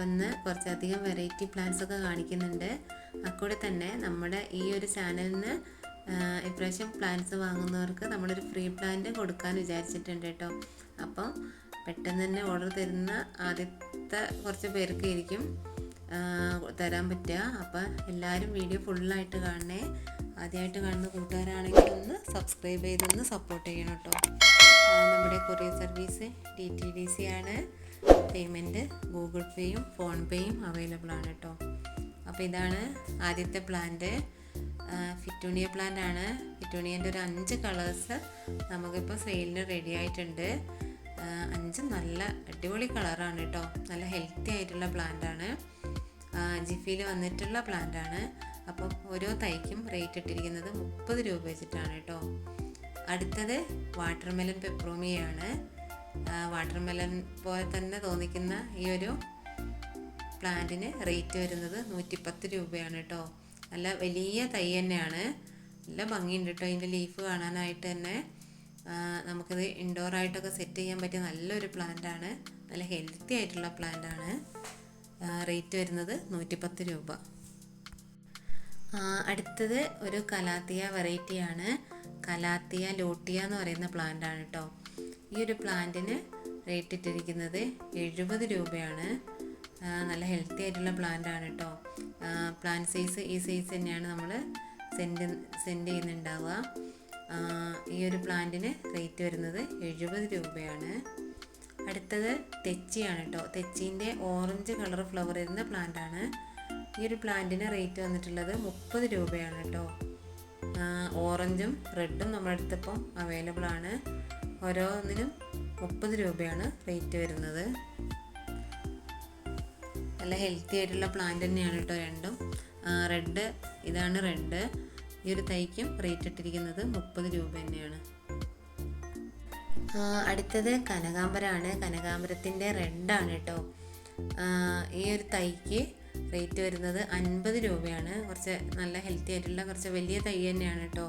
അപ്പം ഇന്ന് കുറച്ചധികം വെറൈറ്റി പ്ലാന്റ്സ് ഒക്കെ കാണിക്കുന്നുണ്ട്. അക്കൂടെ തന്നെ നമ്മുടെ ഈ ഒരു ചാനലിന് ഇപ്രാവശ്യം പ്ലാന്റ്സ് വാങ്ങുന്നവർക്ക് നമ്മളൊരു ഫ്രീ പ്ലാന്റ് കൊടുക്കാൻ വിചാരിച്ചിട്ടുണ്ട് കേട്ടോ. അപ്പം പെട്ടെന്ന് തന്നെ ഓർഡർ തരുന്ന ആദ്യത്തെ കുറച്ച് പേർക്ക് ആയിരിക്കും തരാൻ പറ്റുക. അപ്പം എല്ലാവരും വീഡിയോ ഫുള്ളായിട്ട് കാണണേ. ആദ്യമായിട്ട് കാണുന്ന കൂട്ടുകാരാണെങ്കിൽ ഒന്ന് സബ്സ്ക്രൈബ് ചെയ്തൊന്ന് സപ്പോർട്ട് ചെയ്യണം കേട്ടോ. നമ്മുടെ courier service D T D C ആണ്. പേയ്മെന്റ് ഗൂഗിൾ പേയും ഫോൺ പേയും അവൈലബിൾ ആണ് കേട്ടോ അപ്പോൾ ഇതാണ് ആദ്യത്തെ പ്ലാന്റ് ഫിറ്റൂണിയ പ്ലാന്റ് ആണ്. ഫിറ്റൂണിയന്റെ ഒരു അഞ്ച് കളേഴ്സ് നമുക്കിപ്പോൾ സെയിലിന് റെഡി ആയിട്ടുണ്ട്. അഞ്ച് നല്ല അടിപൊളി കളറാണ് കേട്ടോ നല്ല ഹെൽത്തി ആയിട്ടുള്ള പ്ലാന്റ് ആണ്. ജിഫിയിൽ വന്നിട്ടുള്ള പ്ലാന്റ് ആണ്. അപ്പം ഓരോ തൈക്കും റേറ്റ് ഇട്ടിരിക്കുന്നത് മുപ്പത് രൂപ വെച്ചിട്ടാണ് കേട്ടോ അടുത്തത് വാട്ടർമെലൻ പെപ്രോമിയാണ് വാട്ടർമെലൻ പോലെ തന്നെ തോന്നിക്കുന്ന ഈ ഒരു പ്ലാന്റിന് റേറ്റ് വരുന്നത് നൂറ്റിപ്പത്ത് രൂപയാണ് കേട്ടോ. നല്ല വലിയ തൈ തന്നെയാണ്. നല്ല ഭംഗിയുണ്ട് കേട്ടോ. അതിന്റെ ലീഫ് കാണാനായിട്ട് തന്നെ. നമുക്കിത് ഇൻഡോർ ആയിട്ടൊക്കെ സെറ്റ് ചെയ്യാൻ പറ്റിയ നല്ലൊരു പ്ലാന്റാണ് നല്ല ഹെൽത്തി ആയിട്ടുള്ള പ്ലാന്റാണ് റേറ്റ് വരുന്നത് നൂറ്റിപ്പത്ത് രൂപ. അടുത്തത് ഒരു കലാത്തിയ വെറൈറ്റിയാണ് കലാത്തിയ ലോട്ടിയ എന്ന് പറയുന്ന പ്ലാന്റാണ് കേട്ടോ. ഈ ഒരു പ്ലാന്റിന് റേറ്റ് ഇട്ടിരിക്കുന്നത് എഴുപത് രൂപയാണ്. നല്ല ഹെൽത്തി ആയിട്ടുള്ള പ്ലാന്റ് ആണ് കേട്ടോ പ്ലാന്റ് സൈസ് ഈ സൈസ് തന്നെയാണ് നമ്മൾ സെൻഡ് സെൻഡ് ചെയ്യുന്നുണ്ടാവുക. ഈ ഒരു പ്ലാന്റിന് റേറ്റ് വരുന്നത് എഴുപത് രൂപയാണ്. അടുത്തത് തെച്ചിയാണ് കേട്ടോ തെച്ചീന്റെ ഓറഞ്ച് കളർ ഫ്ലവർ വരുന്ന പ്ലാന്റ് ആണ്. ഈ ഒരു പ്ലാന്റിന് റേറ്റ് വന്നിട്ടുള്ളത് മുപ്പത് രൂപയാണ് കേട്ടോ ഓറഞ്ചും റെഡും നമ്മുടെ അടുത്തിപ്പം അവൈലബിൾ ആണ്. ഓരോന്നിനും മുപ്പത് രൂപയാണ് റേറ്റ് വരുന്നത്. നല്ല ഹെൽത്തി ആയിട്ടുള്ള പ്ലാന്റ് തന്നെയാണ് കേട്ടോ രണ്ടും. റെഡ് ഇതാണ് റെഡ് ഈ ഒരു തൈക്കും റേറ്റ് ഇട്ടിരിക്കുന്നത് മുപ്പത് രൂപ തന്നെയാണ്. അടുത്തത് കനകാമ്പരമാണ് കനകാമ്പരത്തിന്റെ റെഡാണ് കേട്ടോ. ഈ ഒരു തൈക്ക് റേറ്റ് വരുന്നത് അൻപത് രൂപയാണ്. കുറച്ച് നല്ല ഹെൽത്തി ആയിട്ടുള്ള കുറച്ച് വലിയ തൈ തന്നെയാണ് കേട്ടോ.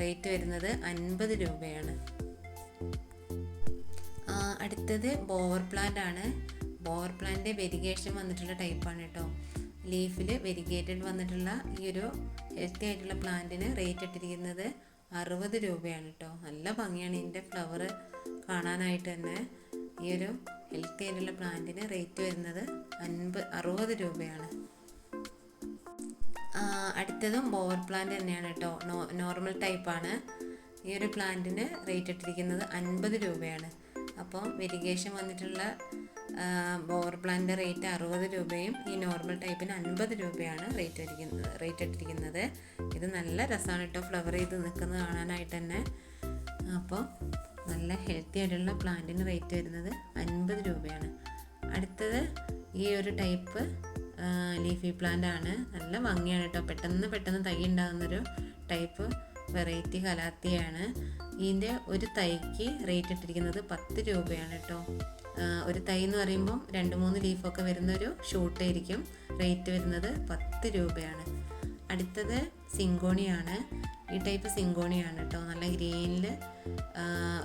റേറ്റ് വരുന്നത് അൻപത് രൂപയാണ്. അടുത്തത് ബോവർ പ്ലാന്റ് ആണ്. ബോവർ പ്ലാന്റ് വെരിഗേഷൻ വന്നിട്ടുള്ള ടൈപ്പാണ് കേട്ടോ ലീഫിൽ വെരിഗേറ്റഡ് വന്നിട്ടുള്ള ഈ ഒരു ഹെൽത്തി ആയിട്ടുള്ള പ്ലാന്റിന് റേറ്റ് ഇട്ടിരിക്കുന്നത് അറുപത് രൂപയാണ് കേട്ടോ നല്ല ഭംഗിയാണ് ഇതിന്റെ ഫ്ലവർ കാണാനായിട്ട് തന്നെ. ഈ ഒരു ഹെൽത്തി ആയിട്ടുള്ള പ്ലാന്റിന് റേറ്റ് വരുന്നത് അൻപത് അറുപത് രൂപയാണ്. അടുത്തതും ബോവർ പ്ലാന്റ് തന്നെയാണ് കേട്ടോ നോർമൽ ടൈപ്പാണ് ഈ ഒരു പ്ലാന്റിന് റേറ്റ് ഇട്ടിരിക്കുന്നത് അൻപത് രൂപയാണ്. അപ്പോൾ വെരിഗേഷൻ വന്നിട്ടുള്ള ബോർ പ്ലാന്റിന്റെ റേറ്റ് അറുപത് രൂപയും ഈ നോർമൽ ടൈപ്പിന് അൻപത് രൂപയാണ് റേറ്റ് ഇരിക്കുന്നത് റേറ്റ് ഇട്ടിരിക്കുന്നത്. ഇത് നല്ല രസമാണ് കേട്ടോ ഫ്ലവർ ചെയ്ത് നിൽക്കുന്നത് കാണാനായിട്ട് തന്നെ. അപ്പോൾ നല്ല ഹെൽത്തി ആയിട്ടുള്ള പ്ലാന്റിന് റേറ്റ് വരുന്നത് അൻപത് രൂപയാണ്. അടുത്തത് ഈ ഒരു ടൈപ്പ് ലീഫി പ്ലാന്റ് ആണ്. നല്ല ഭംഗിയാണ് കേട്ടോ പെട്ടെന്ന് പെട്ടെന്ന് തൈ ഉണ്ടാകുന്നൊരു ടൈപ്പ് വെറൈറ്റി കലാത്തിയാണ്. ഇതിന്റെ ഒരു തൈക്ക് റേറ്റ് ഇട്ടിരിക്കുന്നത് പത്ത് രൂപയാണ് കേട്ടോ ഒരു തൈ എന്ന് പറയുമ്പം രണ്ട് മൂന്ന് ലീഫൊക്കെ വരുന്ന ഒരു ഷൂട്ട് ഷൂട്ടായിരിക്കും റേറ്റ് വരുന്നത് പത്ത് രൂപയാണ്. അടുത്തത് സിങ്കോണിയാണ്. ഈ ടൈപ്പ് സിങ്കോണിയാണ് കേട്ടോ നല്ല ഗ്രീനിൽ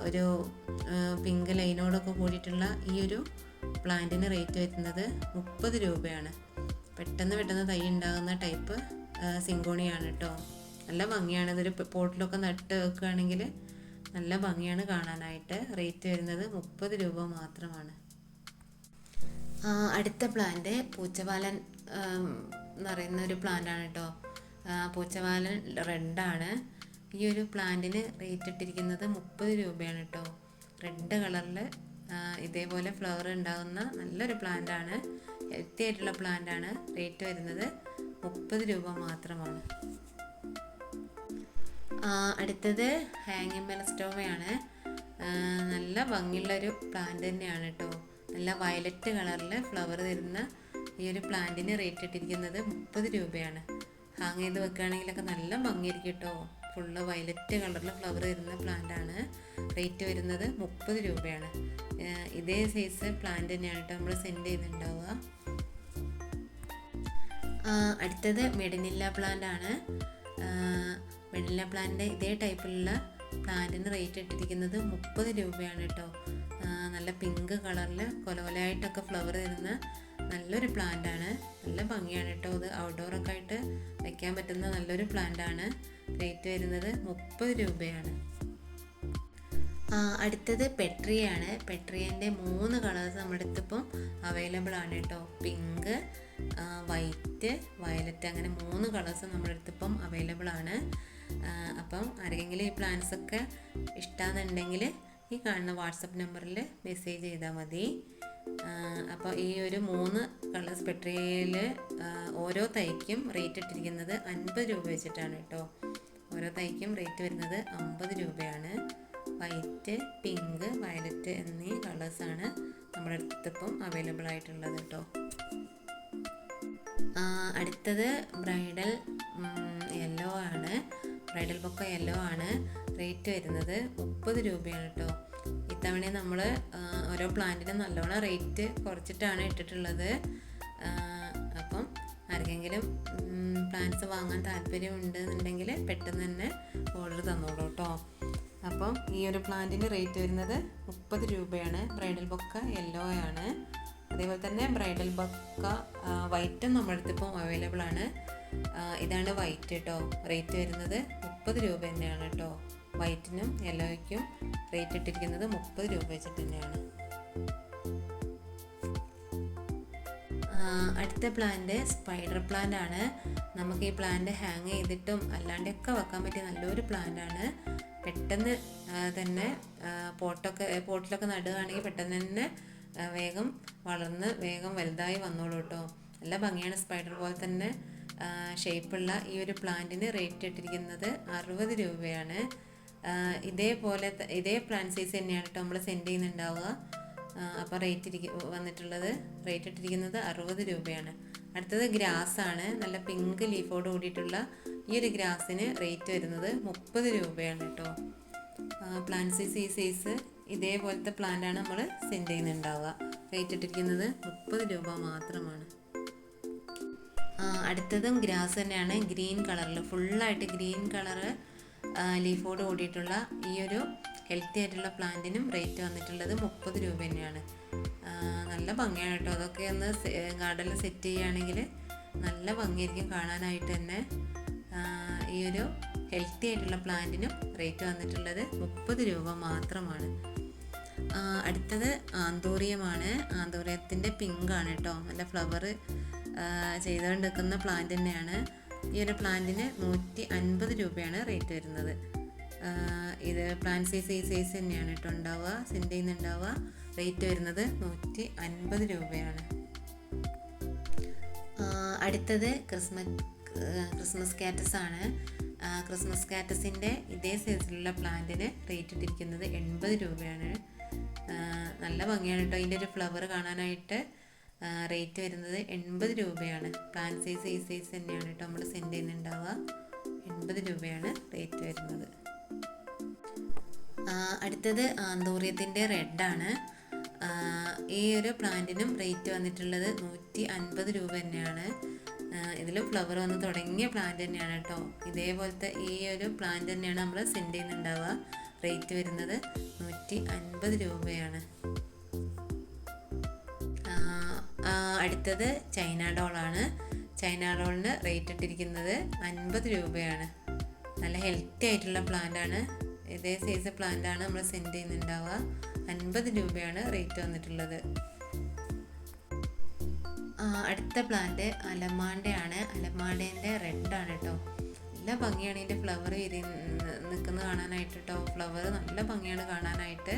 ഒരു പിങ്ക് ലൈനോടൊക്കെ കൂടിയിട്ടുള്ള ഈ ഒരു പ്ലാന്റിന് റേറ്റ് വരുന്നത് മുപ്പത് രൂപയാണ്. പെട്ടെന്ന് പെട്ടെന്ന് തൈ ഉണ്ടാകുന്ന ടൈപ്പ് സിങ്കോണിയാണ് കേട്ടോ നല്ല ഭംഗിയാണ്. ഇതൊരു പോട്ടിലൊക്കെ നട്ട് വെക്കുകയാണെങ്കിൽ നല്ല ഭംഗിയാണ് കാണാനായിട്ട്. റേറ്റ് വരുന്നത് മുപ്പത് രൂപ മാത്രമാണ്. അടുത്ത പ്ലാന്റ് പൂച്ചവാലൻ എന്ന് പറയുന്ന ഒരു പ്ലാന്റ് ആണ് കേട്ടോ പൂച്ചവാലൻ റെഡാണ് ഈ ഒരു പ്ലാന്റിന് റേറ്റ് ഇട്ടിരിക്കുന്നത് മുപ്പത് രൂപയാണ് കേട്ടോ റെഡ് കളറിൽ ഇതേപോലെ ഫ്ലവർ ഉണ്ടാകുന്ന നല്ലൊരു പ്ലാന്റ് ആണ്. ഹെൽത്തി ആയിട്ടുള്ള പ്ലാന്റ് ആണ്. റേറ്റ് വരുന്നത് മുപ്പത് രൂപ മാത്രമാണ്. അടുത്തത് ഹാങ്ങിങ് മെലസ്റ്റോമയാണ് നല്ല ഭംഗിയുള്ളൊരു പ്ലാന്റ് തന്നെയാണ് കേട്ടോ നല്ല വയലറ്റ് കളറിൽ ഫ്ലവർ തരുന്ന ഈ ഒരു പ്ലാന്റിന് റേറ്റ് ഇട്ടിരിക്കുന്നത് മുപ്പത് രൂപയാണ്. ഹാങ് ചെയ്ത് വെക്കുകയാണെങ്കിലൊക്കെ നല്ല ഭംഗിയായിരിക്കും കേട്ടോ ഫുള്ള് വയലറ്റ് കളറിൽ ഫ്ലവർ തരുന്ന പ്ലാന്റ് ആണ്. റേറ്റ് വരുന്നത് മുപ്പത് രൂപയാണ്. ഇതേ സൈസ് പ്ലാന്റ് തന്നെയാണ് കേട്ടോ നമ്മൾ സെൻഡ് ചെയ്തിട്ടുണ്ടാവുക അടുത്തത് മെഡിനില്ല പ്ലാന്റ് ആണ്. വെണില പ്ലാന്റിന്റെ ഇതേ ടൈപ്പിലുള്ള പ്ലാന്റിന് റേറ്റ് ഇട്ടിരിക്കുന്നത് മുപ്പത് രൂപയാണ് കേട്ടോ. നല്ല പിങ്ക് കളറിൽ കൊലകൊലയായിട്ടൊക്കെ ഫ്ലവർ തരുന്ന നല്ലൊരു പ്ലാന്റാണ്. നല്ല ഭംഗിയാണ് കേട്ടോ. ഇത് ഔട്ട്ഡോറൊക്കെ ആയിട്ട് വയ്ക്കാൻ പറ്റുന്ന നല്ലൊരു പ്ലാന്റാണ്. റേറ്റ് വരുന്നത് മുപ്പത് രൂപയാണ്. അടുത്തത് പെട്രിയാണ് പെട്രിയന്റെ മൂന്ന് കളേഴ്സ് നമ്മുടെ അടുത്തിപ്പം അവൈലബിൾ ആണ് കേട്ടോ. പിങ്ക് വൈറ്റ് വയലറ്റ് അങ്ങനെ മൂന്ന് കളേഴ്സ് നമ്മുടെ അടുത്തിപ്പം അവൈലബിൾ ആണ്. അപ്പം ആരെങ്കിലും ഈ പ്ലാൻസ് ഒക്കെ ഇഷ്ടമാണെന്നുണ്ടെങ്കിൽ ഈ കാണുന്ന വാട്സപ്പ് നമ്പറിൽ മെസ്സേജ് ചെയ്താൽ മതി. അപ്പോൾ ഈ ഒരു മൂന്ന് കളേഴ്സ് സ്പെട്രിയയിൽ ഓരോ തൈക്കും റേറ്റ് ഇട്ടിരിക്കുന്നത് അൻപത് രൂപ വെച്ചിട്ടാണ് കേട്ടോ. ഓരോ തൈക്കും റേറ്റ് വരുന്നത് അമ്പത് രൂപയാണ്. വൈറ്റ് പിങ്ക് വയലറ്റ് എന്നീ കളേഴ്സാണ് നമ്മുടെ അടുത്തിപ്പം അവൈലബിൾ ആയിട്ടുള്ളത് കേട്ടോ. അടുത്തത് ബ്രൈഡൽ യെല്ലോ ആണ്. ബ്രൈഡൽ ബൊക്ക യെല്ലോ ആണ്. റേറ്റ് വരുന്നത് മുപ്പത് രൂപയാണ് കേട്ടോ ഇത്തവണ നമ്മൾ ഓരോ പ്ലാന്റിനും നല്ലോണം റേറ്റ് കുറച്ചിട്ടാണ് ഇട്ടിട്ടുള്ളത്. അപ്പം ആർക്കെങ്കിലും പ്ലാന്റ്സ് വാങ്ങാൻ താല്പര്യമുണ്ട് എന്നുണ്ടെങ്കിൽ പെട്ടെന്ന് തന്നെ ഓർഡർ തന്നോളൂ കേട്ടോ അപ്പം ഈ ഒരു പ്ലാന്റിന്റെ റേറ്റ് വരുന്നത് മുപ്പത് രൂപയാണ്. ബ്രൈഡൽ ബൊക്ക യെല്ലോ ആണ്. അതേപോലെ തന്നെ ബ്രൈഡൽ ബൊക്ക വൈറ്റും ഇപ്പം അവൈലബിൾ ആണ്. ഇതാണ് വൈറ്റ് കേട്ടോ റേറ്റ് വരുന്നത് മുപ്പത് രൂപ തന്നെയാണ് കേട്ടോ വൈറ്റിനും യെല്ലോയ്ക്കും റേറ്റ് ഇട്ടിരിക്കുന്നത് മുപ്പത് രൂപ വെച്ചിട്ട് തന്നെയാണ്. അടുത്ത പ്ലാന്റ് സ്പൈഡർ പ്ലാന്റ് ആണ്. നമുക്ക് ഈ പ്ലാന്റ് ഹാങ് ചെയ്തിട്ടും അല്ലാണ്ടൊക്കെ വെക്കാൻ പറ്റിയ നല്ലൊരു പ്ലാന്റ് ആണ്. പെട്ടെന്ന് തന്നെ പോട്ടൊക്കെ പോട്ടിലൊക്കെ നടുകയാണെങ്കിൽ പെട്ടെന്ന് തന്നെ വേഗം വളർന്ന് വേഗം വലുതായി വന്നോളൂ കേട്ടോ നല്ല ഭംഗിയാണ് സ്പൈഡർ പോലെ തന്നെ ഷേപ്പുള്ള ഈ ഒരു പ്ലാന്റിന് റേറ്റ് ഇട്ടിരിക്കുന്നത് അറുപത് രൂപയാണ്. ഇതേപോലെ ഇതേ പ്ലാന്റ് സൈസ് തന്നെയാണ് കേട്ടോ നമ്മൾ സെൻഡ് ചെയ്യുന്നുണ്ടാവുക. അപ്പോൾ റേറ്റ് ഇരിക്ക വന്നിട്ടുള്ളത് റേറ്റ് ഇട്ടിരിക്കുന്നത് അറുപത് രൂപയാണ്. അടുത്തത് ഗ്രാസ് ആണ്. നല്ല പിങ്ക് ലീഫോട് കൂടിയിട്ടുള്ള ഈ ഒരു ഗ്രാസിന് റേറ്റ് വരുന്നത് മുപ്പത് രൂപയാണ് കേട്ടോ പ്ലാന്റ് സൈസ് ഈ സൈസ് ഇതേപോലത്തെ പ്ലാന്റാണ് നമ്മൾ സെൻഡ് ചെയ്യുന്നുണ്ടാവുക. റേറ്റ് ഇട്ടിരിക്കുന്നത് മുപ്പത് രൂപ മാത്രമാണ്. അടുത്തതും ഗ്രാസ് തന്നെയാണ്. ഗ്രീൻ കളറിൽ ഫുള്ളായിട്ട് ഗ്രീൻ കളറ് ലീഫോട് കൂടിയിട്ടുള്ള ഈ ഒരു ഹെൽത്തി ആയിട്ടുള്ള പ്ലാന്റിനും റേറ്റ് വന്നിട്ടുള്ളത് മുപ്പത് രൂപ തന്നെയാണ്. നല്ല ഭംഗിയാണ് കേട്ടോ. അതൊക്കെ ഒന്ന് ഗാർഡനിൽ സെറ്റ് ചെയ്യുകയാണെങ്കിൽ നല്ല ഭംഗിയായിരിക്കും കാണാനായിട്ട് തന്നെ. ഈ ഒരു ഹെൽത്തി ആയിട്ടുള്ള പ്ലാന്റിനും റേറ്റ് വന്നിട്ടുള്ളത് മുപ്പത് രൂപ മാത്രമാണ്. അടുത്തത് ആന്തൂറിയമാണ്. ആന്തൂറിയത്തിന്റെ പിങ്കാണ് കേട്ടോ. നല്ല ഫ്ലവർ ചെയ്തുകൊണ്ട് നിൽക്കുന്ന പ്ലാന്റ് തന്നെയാണ്. ഈ ഒരു പ്ലാന്റിന് നൂറ്റി അൻപത് രൂപയാണ് റേറ്റ് വരുന്നത്. ഇത് പ്ലാന്റ് സൈസ് ഈ സൈസ് തന്നെയാണ് കേട്ടോ ഉണ്ടാവുക. സെന്റിൽ നിന്ന് ഉണ്ടാവുക റേറ്റ് വരുന്നത് നൂറ്റി അൻപത് രൂപയാണ് അടുത്തത് ക്രിസ്മസ് ക്രിസ്മസ് കാറ്റസ് ആണ്. ക്രിസ്മസ് കാറ്റസിന്റെ ഇതേ സൈസിലുള്ള പ്ലാന്റിന് റേറ്റ് ഇട്ടിരിക്കുന്നത് എൺപത് രൂപയാണ്. നല്ല ഭംഗിയാണ് കേട്ടോ ഇതിന്റെ ഒരു ഫ്ലവർ കാണാനായിട്ട്. റേറ്റ് വരുന്നത് എൺപത് രൂപയാണ്. പ്ലാൻ സൈസ് ഈ സൈസ് തന്നെയാണ് കേട്ടോ നമ്മൾ സെൻഡ് ചെയ്യുന്നുണ്ടാവുക. എൺപത് രൂപയാണ് റേറ്റ് വരുന്നത്. അടുത്തത് ആന്തോറിയത്തിന്റെ റെഡാണ് ഈ ഒരു പ്ലാന്റിനും റേറ്റ് വന്നിട്ടുള്ളത് നൂറ്റി അൻപത് രൂപ തന്നെയാണ്. ഇതിൽ ഫ്ലവർ വന്ന് തുടങ്ങിയ പ്ലാന്റ് തന്നെയാണ് കേട്ടോ ഇതേപോലത്തെ ഈ ഒരു പ്ലാന്റ് തന്നെയാണ് നമ്മൾ സെൻഡ് ചെയ്യുന്നുണ്ടാവുക. റേറ്റ് വരുന്നത് നൂറ്റി അൻപത് രൂപയാണ്. അടുത്തത് ചൈന ഡോളാണ്. ചൈന ഡോളിന് റേറ്റ് ഇട്ടിരിക്കുന്നത് അൻപത് രൂപയാണ്. നല്ല ഹെൽത്തി ആയിട്ടുള്ള പ്ലാന്റ് ആണ്. ഇതേ സൈസ് പ്ലാന്റ് ആണ് നമ്മൾ സെൻഡ് ചെയ്യുന്നുണ്ടാവുക. അൻപത് രൂപയാണ് റേറ്റ് വന്നിട്ടുള്ളത്. അടുത്ത പ്ലാന്റ് അലമാണ്ടയാണ്. അലമാണ്ടേന്റെ റെഡ് ആണ് കേട്ടോ നല്ല ഭംഗിയാണ് ഇതിന്റെ ഫ്ലവർ വിരി നിൽക്കുന്നത് കാണാനായിട്ട് കേട്ടോ ഫ്ലവർ നല്ല ഭംഗിയാണ് കാണാനായിട്ട്.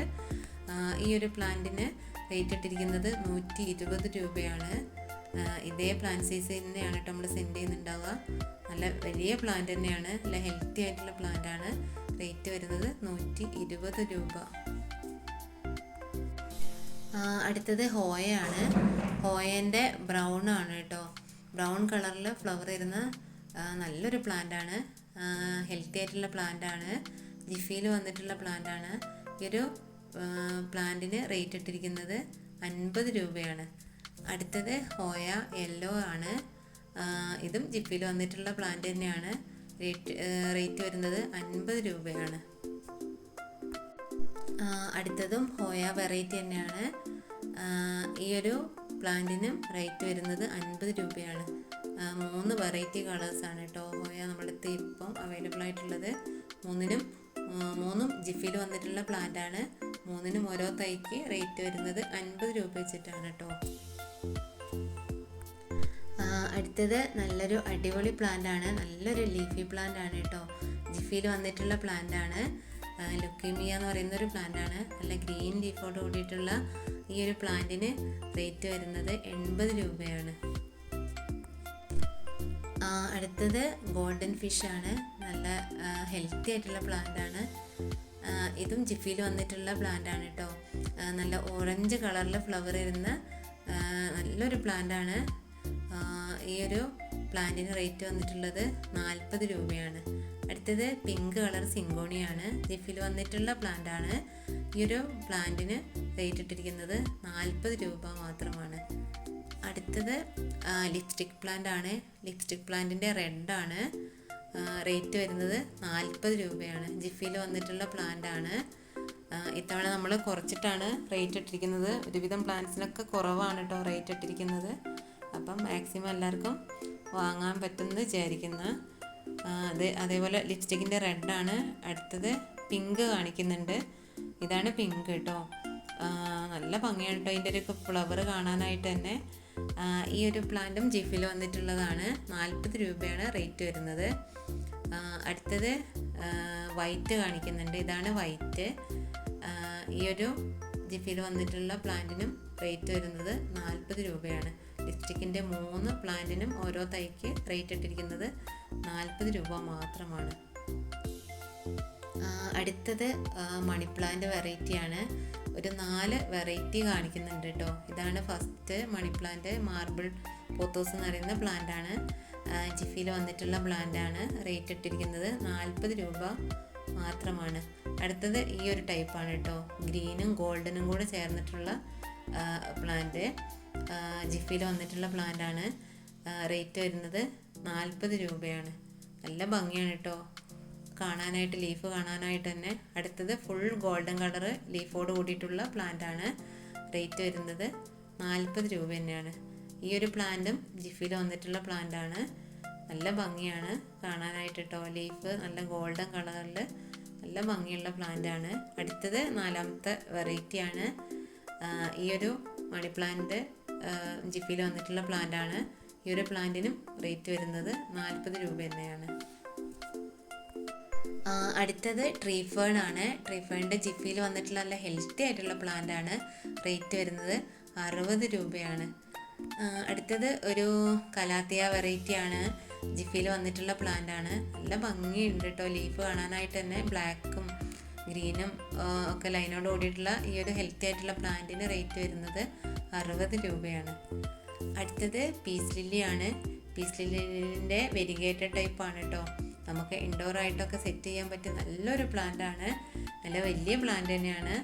ഈ ഒരു പ്ലാന്റിന് റേറ്റ് ഇട്ടിരിക്കുന്നത് നൂറ്റി ഇരുപത് രൂപയാണ് ഇതേ പ്ലാന്റ് സൈസ് തന്നെയാണ് കേട്ടോ നമ്മൾ സെൻഡ് ചെയ്യുന്നുണ്ടാവുക. നല്ല വലിയ പ്ലാന്റ് തന്നെയാണ്. നല്ല ഹെൽത്തി ആയിട്ടുള്ള പ്ലാന്റ് ആണ്. റേറ്റ് വരുന്നത് നൂറ്റി ഇരുപത് രൂപ അടുത്തത് ഹോയയാണ്. ഹോയന്റെ ബ്രൗൺ ആണ് കേട്ടോ ബ്രൗൺ കളറിൽ ഫ്ലവർ വരുന്ന നല്ലൊരു പ്ലാന്റ് ആണ്. ഹെൽത്തി ആയിട്ടുള്ള പ്ലാന്റ് ആണ്. ജിഫിയിൽ വന്നിട്ടുള്ള പ്ലാന്റ് ആണ്. ഈ ഒരു പ്ലാന്റിന് റേറ്റ് ഇട്ടിരിക്കുന്നത് അൻപത് രൂപയാണ്. അടുത്തത് ഹോയ യെല്ലോ ആണ്. ഇതും ജിപ്പിൽ വന്നിട്ടുള്ള പ്ലാന്റ് തന്നെയാണ്. റേറ്റ് റേറ്റ് വരുന്നത് അൻപത് രൂപയാണ്. അടുത്തതും ഹോയ വെറൈറ്റി തന്നെയാണ്. ഈ ഒരു പ്ലാന്റിനും റേറ്റ് വരുന്നത് അൻപത് രൂപയാണ്. മൂന്ന് വെറൈറ്റി കളേഴ്സാണ് കേട്ടോ ഹോയ നമ്മുടെ ഇപ്പം അവൈലബിൾ ആയിട്ടുള്ളത്. മൂന്നിനും മൂന്നും ജിഫിയിൽ വന്നിട്ടുള്ള പ്ലാന്റ് ആണ്. മൂന്നിനും ഓരോ തൈക്ക് റേറ്റ് വരുന്നത് അൻപത് രൂപ വെച്ചിട്ടാണ് കേട്ടോ അടുത്തത് നല്ലൊരു അടിപൊളി പ്ലാന്റ് ആണ്. നല്ലൊരു ലീഫി പ്ലാന്റ് ആണ് കേട്ടോ ജിഫിയിൽ വന്നിട്ടുള്ള പ്ലാന്റ് ആണ്. ലുക്കീമിയ എന്ന് പറയുന്ന ഒരു പ്ലാന്റ് ആണ്. നല്ല ഗ്രീൻ ലീഫോട് കൂടിയിട്ടുള്ള ഈ ഒരു പ്ലാന്റിന് റേറ്റ് വരുന്നത് എൺപത് രൂപയാണ്. അടുത്തത് ഗോൾഡൻ ഫിഷ് ആണ്. നല്ല ഹെൽത്തി ആയിട്ടുള്ള പ്ലാന്റ് ആണ്. ഇതും ജിഫിയിൽ വന്നിട്ടുള്ള പ്ലാന്റ് ആണ് കേട്ടോ നല്ല ഓറഞ്ച് കളറിൽ ഫ്ലവർ വരുന്ന ആ, നല്ലൊരു പ്ലാന്റ് ആണ്. ആ, ഈ ഒരു പ്ലാന്റിന് റേറ്റ് വന്നിട്ടുള്ളത് നാൽപ്പത് രൂപയാണ്. അടുത്തത് പിങ്ക് കളർ സിങ്കോണിയാണ് ജിഫിൽ വന്നിട്ടുള്ള പ്ലാന്റ് ആണ്. ഈ ഒരു പ്ലാന്റിന് റേറ്റ് ഇട്ടിരിക്കുന്നത് നാൽപ്പത് രൂപ മാത്രമാണ്. അടുത്തത് ലിപ്സ്റ്റിക് പ്ലാന്റ് ആണ്. ലിപ്സ്റ്റിക് പ്ലാന്റിന്റെ റെഡാണ് റേറ്റ് വരുന്നത് നാൽപ്പത് രൂപയാണ്. ജിഫിയിൽ വന്നിട്ടുള്ള പ്ലാന്റ് ആണ്. ആ, ഇത്തവണ നമ്മൾ കുറച്ചിട്ടാണ് റേറ്റ് ഇട്ടിരിക്കുന്നത്. ഒരുവിധം പ്ലാന്റ്സിനൊക്കെ കുറവാണ് കേട്ടോ റേറ്റ് ഇട്ടിരിക്കുന്നത്. അപ്പം മാക്സിമം എല്ലാവർക്കും വാങ്ങാൻ പറ്റുമെന്ന് വിചാരിക്കുന്നു. അത് അതേപോലെ ലിപ്സ്റ്റിക്കിന്റെ റെഡാണ് അടുത്തത് പിങ്ക് കാണിക്കുന്നുണ്ട്. ഇതാണ് പിങ്ക് കേട്ടോ നല്ല ഭംഗിയാണ് കേട്ടോ ഇതിന്റെ ഒരു ഫ്ലവർ കാണാനായിട്ട് തന്നെ. ഈ ഒരു പ്ലാന്റും ജിഫിൽ വന്നിട്ടുള്ളതാണ്. നാൽപ്പത് രൂപയാണ് റേറ്റ് വരുന്നത്. അടുത്തത് വൈറ്റ് കാണിക്കുന്നുണ്ട്. ഇതാണ് വൈറ്റ്. ഈ ഒരു ജിഫിൽ വന്നിട്ടുള്ള പ്ലാന്റിനും റേറ്റ് വരുന്നത് നാൽപ്പത് രൂപയാണ്. ലിപ്സ്റ്റിക്കിന്റെ മൂന്ന് പ്ലാന്റിനും ഓരോ തൈക്ക് റേറ്റ് ഇട്ടിരിക്കുന്നത് നാൽപ്പത് രൂപ മാത്രമാണ്. അടുത്തത് മണി പ്ലാന്റ് വെറൈറ്റിയാണ്. ഒരു നാല് വെറൈറ്റി കാണിക്കുന്നുണ്ട് കേട്ടോ ഇതാണ് first money plant marble pothos എന്ന് പറയുന്ന പ്ലാന്റ് ആണ്. ജിഫിയിൽ വന്നിട്ടുള്ള പ്ലാന്റ് ആണ്. റേറ്റ് ഇട്ടിരിക്കുന്നത് നാൽപ്പത് രൂപ മാത്രമാണ്. അടുത്തത് ഈ ഒരു ടൈപ്പാണ് കേട്ടോ ഗ്രീനും ഗോൾഡനും കൂടെ ചേർന്നിട്ടുള്ള പ്ലാന്റ് ജിഫിയിൽ വന്നിട്ടുള്ള പ്ലാന്റ് ആണ്. റേറ്റ് വരുന്നത് നാൽപ്പത് രൂപയാണ്. നല്ല ഭംഗിയാണ് കേട്ടോ കാണാനായിട്ട് ലീഫ് കാണാനായിട്ട് തന്നെ അടുത്തത് ഫുൾ ഗോൾഡൻ കളർ ലീഫോട് കൂടിയിട്ടുള്ള പ്ലാന്റ് ആണ്. റേറ്റ് വരുന്നത് നാൽപ്പത് രൂപ തന്നെയാണ്. ഈ ഒരു പ്ലാന്റും ജിഫിയിൽ വന്നിട്ടുള്ള പ്ലാന്റ് ആണ്. നല്ല ഭംഗിയാണ് കാണാനായിട്ട് കേട്ടോ ലീഫ് നല്ല ഗോൾഡൻ കളറിൽ നല്ല ഭംഗിയുള്ള പ്ലാന്റ് ആണ്. അടുത്തത് നാലാമത്തെ വെറൈറ്റി ആണ്. ഈ ഒരു മണി പ്ലാന്റ് ജിഫിൽ വന്നിട്ടുള്ള പ്ലാന്റ് ആണ്. ഈ ഒരു പ്ലാന്റിനും റേറ്റ് വരുന്നത് നാൽപ്പത് രൂപ തന്നെയാണ്. അടുത്തത് ട്രീ ഫേൺ ആണ്. ട്രീ ഫേണിന്റെ ജിഫിയിൽ വന്നിട്ടുള്ള നല്ല ഹെൽത്തി ആയിട്ടുള്ള പ്ലാന്റ് ആണ്. റേറ്റ് വരുന്നത് അറുപത് രൂപയാണ്. അടുത്തത് ഒരു കലാത്തിയ വെറൈറ്റി ആണ്. ജിഫിയിൽ വന്നിട്ടുള്ള പ്ലാന്റ് ആണ്. നല്ല ഭംഗിയുണ്ട് കേട്ടോ ലീഫ് കാണാനായിട്ട് തന്നെ ബ്ലാക്കും ഗ്രീനും ഒക്കെ ലൈനോട് കൂടിയിട്ടുള്ള ഈ ഒരു ഹെൽത്തി ആയിട്ടുള്ള പ്ലാന്റിന് റേറ്റ് വരുന്നത് അറുപത് രൂപയാണ്. അടുത്തത് പീസ് ലില്ലിയാണ് പീസ് ലില്ലിന്റെ വെരിഗേറ്റഡ് ടൈപ്പാണ് കേട്ടോ നമുക്ക് ഇൻഡോർ ആയിട്ടൊക്കെ സെറ്റ് ചെയ്യാൻ പറ്റിയ നല്ലൊരു പ്ലാന്റ് ആണ്. നല്ല വലിയ പ്ലാന്റ് തന്നെയാണ്.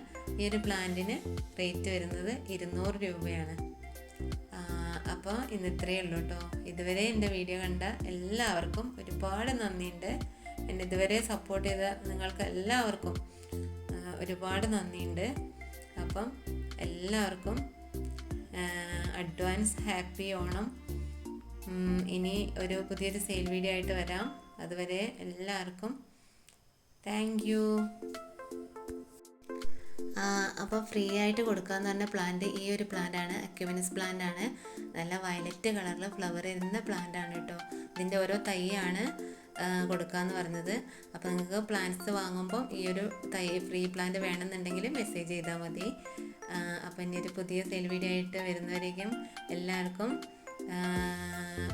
ഈ ഒരു പ്ലാന്റിന് റേറ്റ് വരുന്നത് ഇരുന്നൂറ് രൂപയാണ്. അപ്പോൾ ഇന്ന് ഇത്രയേ ഉള്ളൂ കേട്ടോ ഇതുവരെ എന്റെ വീഡിയോ കണ്ട എല്ലാവർക്കും ഒരുപാട് നന്ദിയുണ്ട്. എന്നെ ഇതുവരെ സപ്പോർട്ട് ചെയ്ത നിങ്ങൾക്ക് എല്ലാവർക്കും ഒരുപാട് നന്ദിയുണ്ട്. അപ്പം എല്ലാവർക്കും അഡ്വാൻസ് ഹാപ്പി ഓണം. ഇനി ഒരു പുതിയൊരു സെയിൽ വീഡിയോ ആയിട്ട് വരാം. അതുവരെ എല്ലാവർക്കും താങ്ക് യു അപ്പോൾ ഫ്രീ ആയിട്ട് കൊടുക്കാന്ന് പറഞ്ഞ പ്ലാന്റ് ഈ ഒരു പ്ലാന്റ് ആണ് അക്യുമിനസ് പ്ലാന്റ് ആണ്. നല്ല വയലറ്റ് കളറിൽ ഫ്ലവർ വരുന്ന പ്ലാന്റ് ആണ് കേട്ടോ ഇതിന്റെ ഓരോ തൈയാണ് കൊടുക്കാന്ന് പറഞ്ഞത്. അപ്പോൾ നിങ്ങൾക്ക് പ്ലാന്റ്സ് വാങ്ങുമ്പോൾ ഈ ഒരു തൈ ഫ്രീ പ്ലാന്റ് വേണമെന്നുണ്ടെങ്കിൽ മെസ്സേജ് ചെയ്താൽ മതി. അപ്പോൾ ഇനി ഒരു പുതിയ സെയിൽ വീഡിയോ ആയിട്ട് വരുന്നവരേക്കും എല്ലാവർക്കും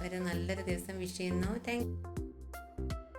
ഒരു നല്ലൊരു ദിവസം വിഷ് ചെയ്യുന്നു. താങ്ക് うん。